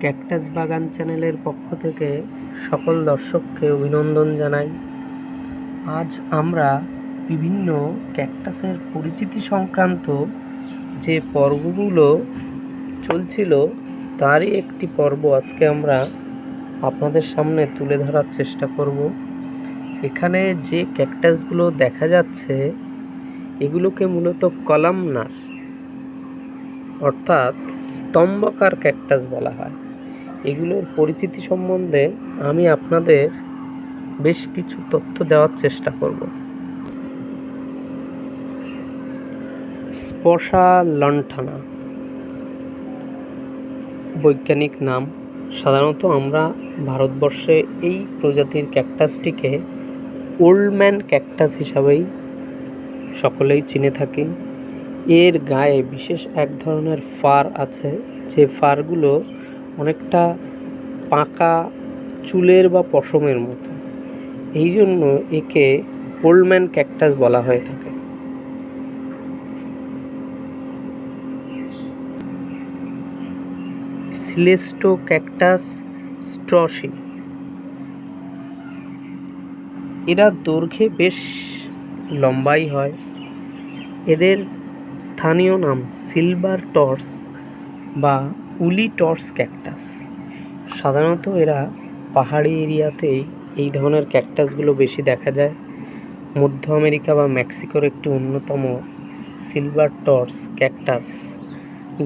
Cactus বাগান চ্যানেলের পক্ষ থেকে সকল দর্শককে অভিনন্দন জানাই। আজ আমরা বিভিন্ন ক্যাকটাসের পরিচিতি সংক্রান্ত যে পর্বগুলো চলছিল, তারই একটি পর্ব আজকে আমরা আপনাদের সামনে তুলে ধরার চেষ্টা করব। এখানে যে ক্যাকটাসগুলো দেখা যাচ্ছে, এগুলোকে মূলত কলামনার, অর্থাৎ স্তম্ভকার ক্যাকটাস বলা হয়। এগুলোর পরিচিতি সম্বন্ধে আমি আপনাদের বেশ কিছু তথ্য দেওয়ার চেষ্টা করব। স্পশা লণ্ঠনা। বৈজ্ঞানিক নাম। সাধারণত আমরা ভারতবর্ষে এই প্রজাতির ক্যাকটাসটিকে ওল্ড ম্যান ক্যাকটাস হিসাবেই সকলেই চিনে থাকি। এর গায়ে বিশেষ এক ধরনের ফার আছে। যে ফারগুলো অনেকটা পাকা চুলের বা পশমের মতো। এই জন্য একে ওল্ডম্যান ক্যাকটাস বলা হয়ে থাকে। সিলেস্টো ক্যাকটাস স্ট্রসি। এরা দৈর্ঘ্যে বেশ লম্বাই হয়। এদের স্থানীয় নাম সিলভার টর্স বা উলি টর্স ক্যাকটাস। সাধারণত এরা পাহাড়ি এরিয়াতেই এই ধরনের ক্যাকটাসগুলো বেশি দেখা যায়। মধ্য আমেরিকা বা মেক্সিকোর একটি অন্যতম সিলভার টর্স ক্যাকটাস,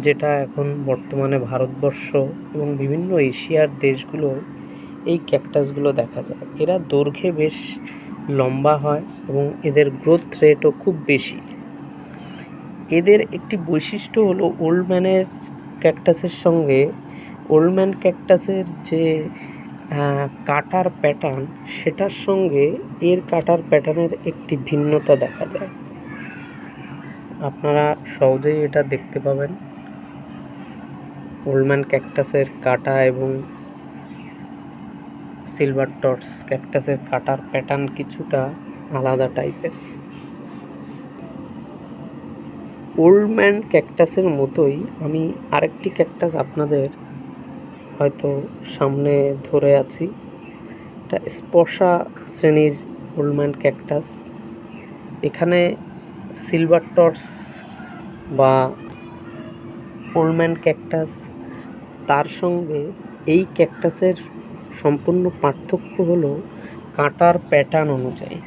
যেটা এখন বর্তমানে ভারতবর্ষ এবং বিভিন্ন এশিয়ার দেশগুলো এই ক্যাকটাসগুলো দেখা যায়। এরা দৈর্ঘ্যে বেশ লম্বা হয় এবং এদের গ্রোথ রেটও খুব বেশি। এদের একটি বৈশিষ্ট্য হলো ওল্ড ম্যানের ক্যাকটাসের সঙ্গে ওল্ড ম্যান ক্যাকটাসের যে কাটার প্যাটার্ন সেটার সঙ্গে এর কাটার প্যাটার্নের একটি ভিন্নতা দেখা যায়। আপনারা সহজেই এটা দেখতে পাবেন। ওল্ডম্যান ক্যাকটাসের কাটা এবং সিলভার টর্চ ক্যাকটাসের কাটার প্যাটার্ন কিছুটা আলাদা টাইপের ওল্ড ম্যান ক্যাকটাসের মতোই আমি আরেকটি ক্যাকটাস আপনাদের হয়তো সামনে ধরে আছি। এটা স্পর্শা শ্রেণির ওল্ড ম্যান ক্যাকটাস। এখানে সিলভার টর্চ বা ওল্ড ম্যান ক্যাকটাস। তার সঙ্গে এই ক্যাকটাসের সম্পূর্ণ পার্থক্য হলো কাটার প্যাটার্ন অনুযায়ী।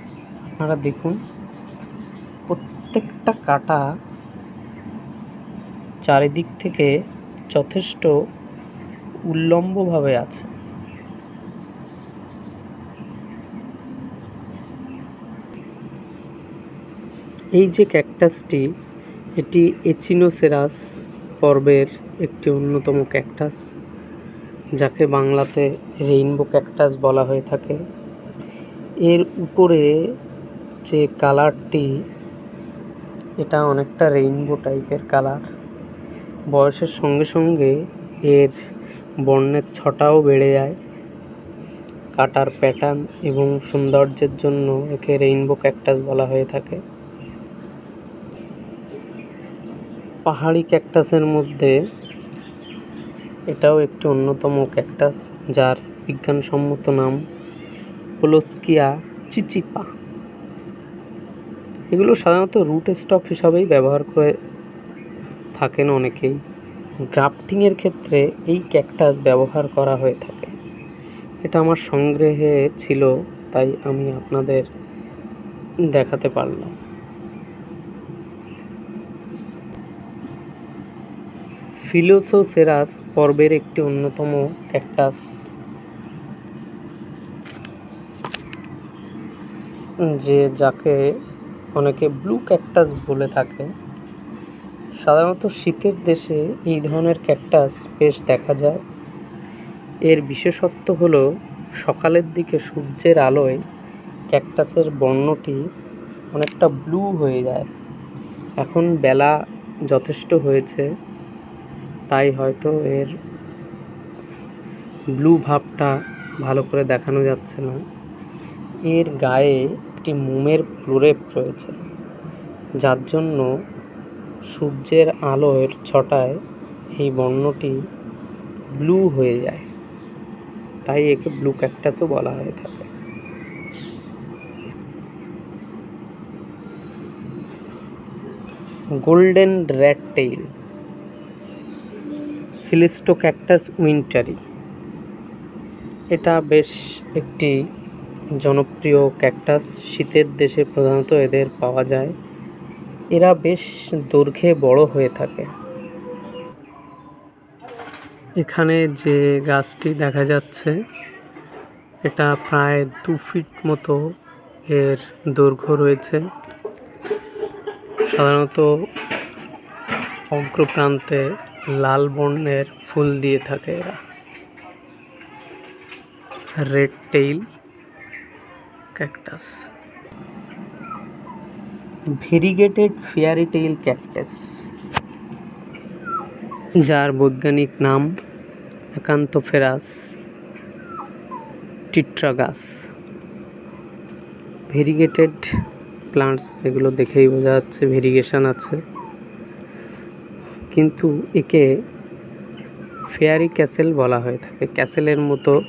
আপনারা দেখুন, প্রত্যেকটা কাটা চারিদিক থেকে যথেষ্ট উল্লম্বভাবে আছে। এই যে ক্যাকটাসটি, এটি এচিনোসেরাস পর্বের একটি অন্যতম ক্যাকটাস, যাকে বাংলাতে রেইনবো ক্যাকটাস বলা হয়ে থাকে। এর উপরে যে কালারটি, এটা অনেকটা রেইনবো টাইপের কালার। বয়সের সঙ্গে সঙ্গে এর বর্ণের ছটাও বেড়ে যায়। কাটার প্যাটার্ন এবং সৌন্দর্যের জন্য একে রেইনবো ক্যাকটাস বলা হয়ে থাকে। পাহাড়ি ক্যাকটাসের মধ্যে এটাও একটি অন্যতম ক্যাকটাস যার বিজ্ঞানসম্মত নাম পোলোস্কিয়া চিচিপা এগুলো সাধারণত রুট স্টক হিসাবেই ব্যবহার করে থাকেন অনেকেই। গ্রাফটিংয়ের ক্ষেত্রে এই ক্যাকটাস ব্যবহার করা হয়ে থাকে। এটা আমার সংগ্রহে ছিল, তাই আমি আপনাদের দেখাতে পারলাম। ফিলোসোসেরাস পর্বের একটি অন্যতম ক্যাকটাস। যে যাকে অনেকে ব্লু ক্যাকটাস বলে থাকে। সাধারণত শীতের দেশে এই ধরনের ক্যাকটাস বেশ দেখা যায়। এর বিশেষত্ব হলো সকালের দিকে সূর্যের আলোয় ক্যাকটাসের বর্ণটি অনেকটা ব্লু হয়ে যায়। এখন বেলা যথেষ্ট হয়েছে, তাই হয়তো এর ব্লু ভাবটা ভালো করে দেখানো যাচ্ছে না। এর গায়ে একটি মোমের প্রলেপ রয়েছে, যার জন্য সূর্যের আলোর ছটায় এই বর্ণটি ব্লু হয়ে যায়। তাই একে ব্লু ক্যাকটাসও বলা হয়ে থাকে। Golden rat tail, সিলিস্টো cactus উইন্টারি। এটা বেশ একটি জনপ্রিয় ক্যাকটাস। শীতের দেশে প্রধানত এদের পাওয়া যায় এরা বেশ দৈর্ঘ্যে বড় হয়ে থাকে। এখানে যে গাছটি দেখা যাচ্ছে, এটা প্রায় দু ফিট মতো এর দৈর্ঘ্য রয়েছে। সাধারণত অগ্রপ্রান্তে লাল বর্ণের ফুল দিয়ে থাকে এরা। Red tail, cactus. Variegated fairy tail cactus. যার বৈজ্ঞানিক নাম একান্তোফেরাস টিট্রাগাস। ভেরিগেটেড প্লান্টস, এগুলো দেখেই বোঝা যাচ্ছে ভেরিগেশন আছে। কিন্তু একে ফেয়ারি ক্যাসেল বলা হয়ে থাকে। ক্যাসেলের মতো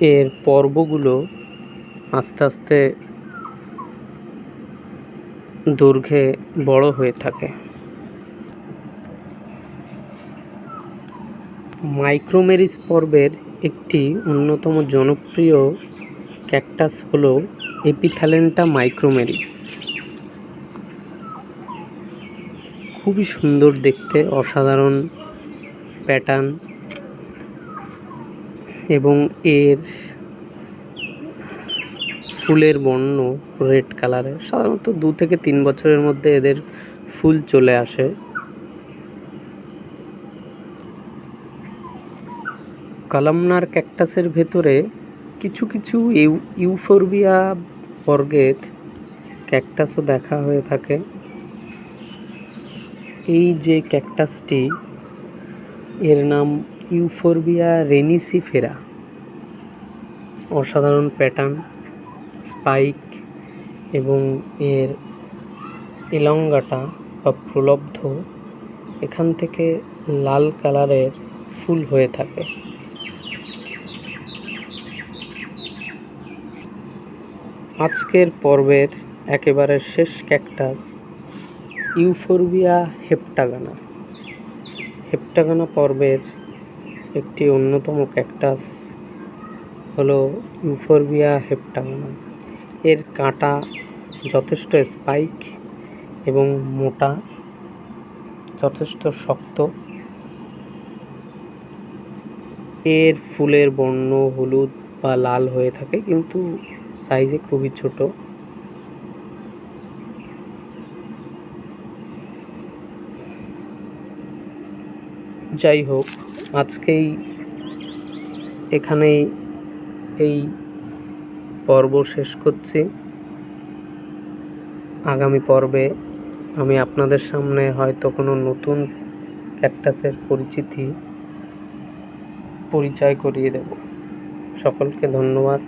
এর পর্বগুলো আস্তে আস্তে দৈর্ঘ্যে বড় হয়ে থাকে। মাইক্রোমেরিস পর্বের একটি অন্যতম জনপ্রিয় ক্যাকটাস হলো এপিথ্যালেন্টা মাইক্রোমেরিস। খুবই সুন্দর দেখতে, অসাধারণ প্যাটার্ন এবং এর ফুলের বর্ণ রেড কালারের সাধারণত দু থেকে তিন বছরের মধ্যে এদের ফুল চলে আসে। কালামনার ক্যাকটাসের ভেতরে কিছু কিছু ইউ, ইউফোরবিয়া বর্গের ক্যাকটাসও দেখা হয়ে থাকে। এই যে ক্যাকটাসটি, এর নাম ইউফোরবিয়া রেনিসিফেরা। অসাধারণ প্যাটার্ন। স্পাইক এবং এর এলঙ্গাটা বা প্রলব্ধ এখান থেকে লাল কালারের ফুল হয়ে থাকে। আজকের পর্বের একেবারে শেষ ক্যাকটাস ইউফোরবিয়া হেপটাগানা। হেপটাগানা পর্বের একটি অন্যতম ক্যাকটাস হলো ইউফোরবিয়া হেপ্টাগানা। এর কাঁটা যথেষ্ট স্পাইক এবং মোটা, যথেষ্ট শক্ত। এর ফুলের বর্ণ হলুদ বা লাল হয়ে থাকে, কিন্তু সাইজে খুবই ছোট। যাই হোক, আজকেই এখানেই এই পর্ব শেষ করছি। আগামী পর্বে আমি আপনাদের সামনে হয়তো কোনো নতুন ক্যাকটাসের পরিচিতি পরিচয় করিয়ে দেব। সকলকে ধন্যবাদ।